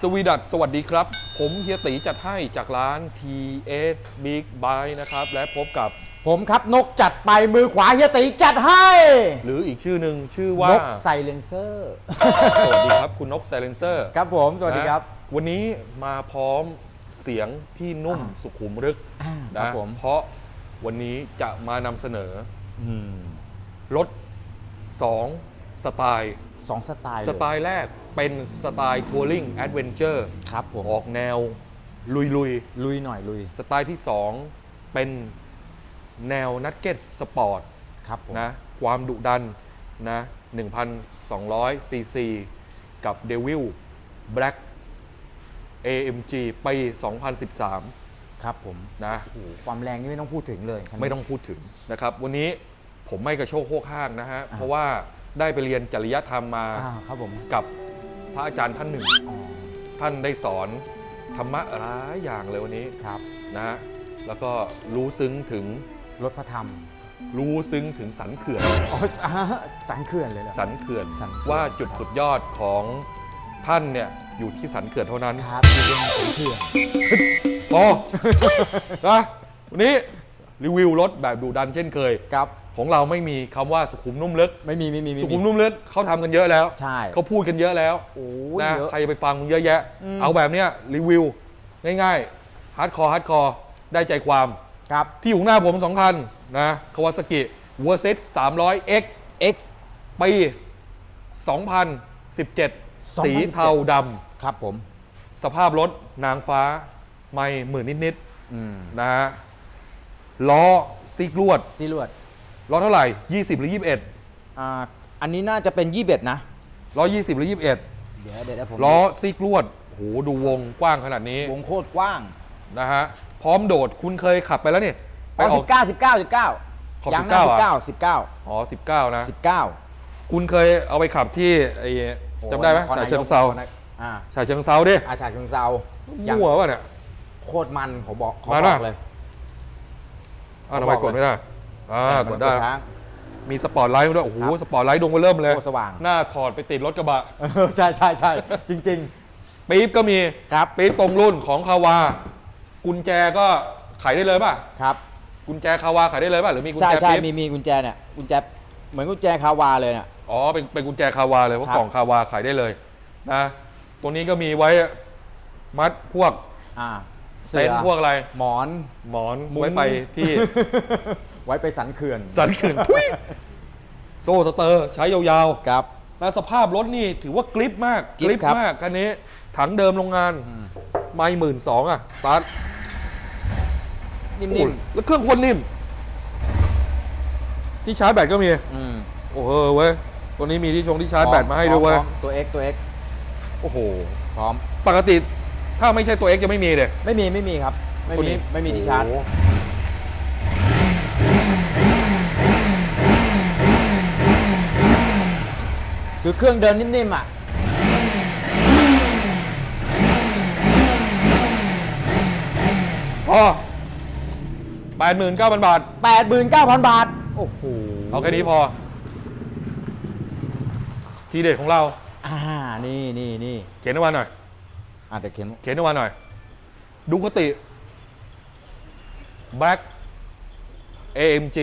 สวีดัตสวัสดีครับ ผมเฮียตีจัดให้จากร้าน TS Big Buy นะครับ และพบกับผมครับนกจัดไปมือขวาเฮียตีจัดให้ หรืออีกชื่อหนึ่งชื่อว่านกไซเลนเซอร์ สวัสดีครับ คุณนก Silencer ครับผม สวัสดีครับนะวันนี้มาพร้อมเสียงที่นุ่มสุขุมรึกอ่านะครับผม เพราะวันนี้จะมานำเสนออืมรถ2สไตล์สองสไตล์สไตล์แรก เป็นสไตล์ทัวริงแอดเวนเจอร์ครับผมออกแนวลุยลุยลุยหน่อยลุยๆสไตล์ที่ 2 เป็นแนวนักเก็ตสปอร์ตครับผมนะความดุดันนะ1,200ซีซีกับ Devil Black AMG ปี 2013 ครับผมนะโอ้โหความแรงนี่ไม่ต้องพูดถึงเลยคันนี้ไม่ต้องพูดถึงนะครับ วันนี้ผมไม่กระโชกโคกห้างนะฮะ เพราะว่าได้ไปเรียนจริยธรรมมาอ่าครับผมกับ พระอาจารย์ท่านหนึ่งอ๋อท่านได้สอนธรรมะหลายอย่างเลยวันนี้ครับนะฮะแล้วก็รู้ซึ้งถึงรถพระธรรม รู้ซึ้งถึงสันเขื่อนอ๋ออ่าสันเขื่อนเลยเหรอ สันเขื่อนสันเขื่อน ว่าจุดสุดยอดของท่านเนี่ยอยู่ที่สันเขื่อนเท่านั้นครับอยู่บนสันเขื่อนพอนะวันนี้รีวิวรถแบบดูดันเช่นเคย ครับ ของเราไม่มีคำว่าสุขุมนุ่มลึก ไม่มีไม่มีไม่สุมีขุมนุ่มลึกเขาทำกันเยอะแล้วใช่เขาพูดกันเยอะแล้วโอ้ยนะเยอะ ใครจะไปฟังมึงเยอะแยะ อืม เอาแบบเนี้ยรีวิว ง่ายๆฮาร์ดคอร์ฮาร์ดคอร์ได้ใจความ ครับ ที่อยู่ข้างหน้าผมสองคันนะคาวาซากิวัวเซต300 X X ปี 2017 สีเทาดครับผมำสภาพรถนางฟ้า ไม่หมื่นนิด อืมๆ นะฮะล้อซิกลวด ซีลวด ล้อเท่าไหร่ 20 หรือ 21อ่าอันนี้น่าจะเป็นยี่สิบเอ็ดนะล้อ20หรือ 21เดี๋ยวเดี๋ยวผมล้อซิกลวดโหดูวงกว้างขนาดนี้วงโคตรกว้างนะฮะพร้อมโดดคุณเคยขับไปแล้วนี่ไปอ๋อออสิก บเก้าสิบเก้าสิบเก้าขอบยัง19นะสิบอะเก้าสิบเก้าอ๋อ 19 นะ สิบเก้าคุณเคยเอาไปขับที่ไอ้จำได้ไหมฉายเชิงเซาอ่าฉายเชิงเซาดิอาชาเชิงเซาอย่างมั่วป่ะเนี่ย โคตรมันเขาบอกเขามาบน่ะ อกเลย อ้าวทำไมกดไม่ได้ อ่ากดได้ค้าง มีสปอร์ตไลท์มาด้วยโอ้โหครับสปอร์ตไลท์ดวงมาเริ่มเลยโคตรสว่าง หน้าถอดไปติดรถกระบะเออใช่ใช่ใช่จริง ปี๊บก็มีๆครับ ปี๊บตรงรุ่นของคาวา กุญแจก็ขายได้เลยป่ะครับ กุญแจคาวาขายได้เลยป่ะหรือมีกุญใช่แจใช่ปี๊บมีมีกุญแจเนี่ยกุญแจเหมือนกุญแจคาวาเลยเนี่ย อ๋อเป็นเป็นกุญแจคาวาเลยเพราะครับ กล่องคาวาขายได้เลยนะตัวนี้ก็มีไว้มัดพวกอ่าเต็นท์พวกอะไร หมอน หมอนมุ้ง ไว้ไปที่ ไว้ไปสันเขื่อนสันเขื่อนทุยโซ่สเตอร์ใช้ยาวครับๆแล้วสภาพรถนี่ถือว่ากริปมากกริปครับ มากคันนี้ ถังเดิมโรงงาน ไม่หมื่นสองอะสตาร์ทนิ่โอ้มยแล้วเครื่องโคนนิ่ม ที่ชาร์จแบตก็มี ๆอืมโอ้โหเว้ย ตัวนี้มีที่ชงที่ชาร์จแบตมาให้ด้วยเว้ย พร้อมตัว X ตัว X โอ้โห พร้อม ปกติถ้าไม่ใช่ตัว X จะไม่มีเลย ไม่มีไม่มีครับ ไม่ตัวมีนี้ไม่มีที่ชาร์จ โอ้โห คือเครื่องเดินนิ่มๆอะพอแปดหมื่นเก้าพันบาท 89,000 บาท โอ้โหเอาแค่นี้พอ ทีเด็ดของเรา อ่า นี่นี่นี่เขียนให้วันหน่อยอะเดี๋ยวเขียน เขียนให้วันหน่อย ดูคติ Black AMG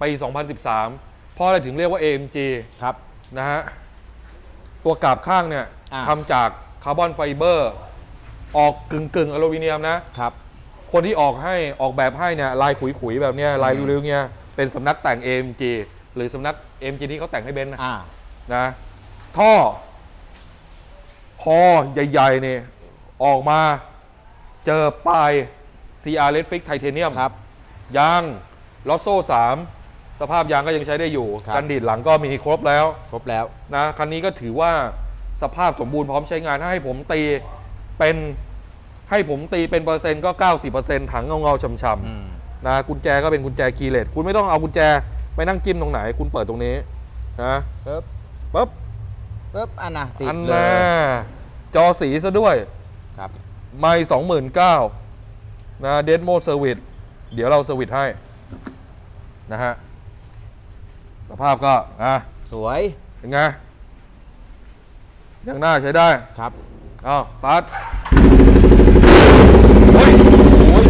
ปี 2013 เพราะอะไรถึงเรียกว่า AMG ครับ นะฮะตัวกราบข้างเนี่ยอ่า ทำจากคาร์บอนไฟเบอร์ ออกกึ่งกึ่งๆอลูมิเนียมนะ ครับ คนที่ออกให้ออกแบบให้เนี่ยลายขุยๆ แบบเนี้ยลายอืมเร็วๆเนี่ยเป็นสำนักแต่ง AMG หรือสำนัก AMG ที่เขาแต่งให้เบนซ์นะอ่า นะท่อ คอใหญ่ๆเนี่ยออกมาเจอปลาย CR l e d Fix Titanium ครับ ยางลอสโซ่3 สภาพยางก็ยังใช้ได้อยู่ ครับ กันดีดหลังก็มีครบแล้วครบแล้ว นะ คันนี้ก็ถือว่าสภาพสมบูรณ์พร้อมใช้งานถ้าให้ผมตีเป็นให้ผมตีเป็นเปอร์เซ็นต์ก็ 90%ถังเงาๆช่ำอืมๆนะกุญแจก็เป็นกุญแจคีย์เลสคุณไม่ต้องเอากุญแจไปนั่งจิ้มตรงไหน คุณเปิดตรงนี้นะปึ๊บปุ๊บปึ๊บอันน่ะติดอันเลน่ายจอสีซะด้วย ครับ ไม่สองหมื่นเก้านะเดดโมเซอร์วิสเดี๋ยวเราเซอร์วิสให้ นะฮะ สภาพก็อะสวยเป็นไงยังหน้าใช้ได้ครับอ้าวตัดโอ้ยโอ้ย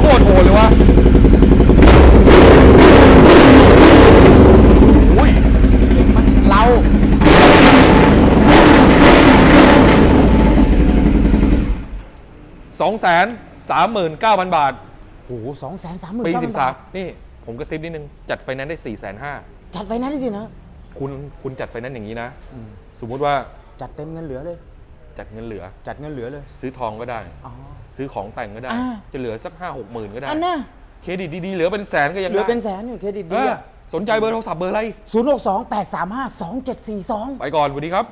โคตรโหดเลยวะโอ้ยเราสองแสนสามหมื่นเก้าพันบาทโอ้โหสองแสนสามหมื่นปีเก้าสิพันบสาบามทนี่ ผมกระซิบนิดนึง จัดไฟแนนซ์ได้สี่แสนห้า จัดไฟแนนซ์สินะ คุณคุณจัดไฟแนนซ์อย่างนี้นะ สมมุติว่าจัดเต็มเงินเหลือเลย จัดเงินเหลือ จัดเงินเหลือเลย ซื้อทองก็ได้ อ๋อ ซื้อของแต่งก็ได้ อ่า จะเหลือสักห้าหกหมื่นก็ได้ อันน่ะเครดิตดีๆเหลือเป็นแสนก็ยังเหลือได้เป็นแสนเนี่ยเครดิตเอดีออะสนใจเบอร์โทรศัพท์เบอร์อะไร ศูนย์หกสองแปดสามห้าสองเจ็ดสี่สอง ไปก่อนสวัสดีครับ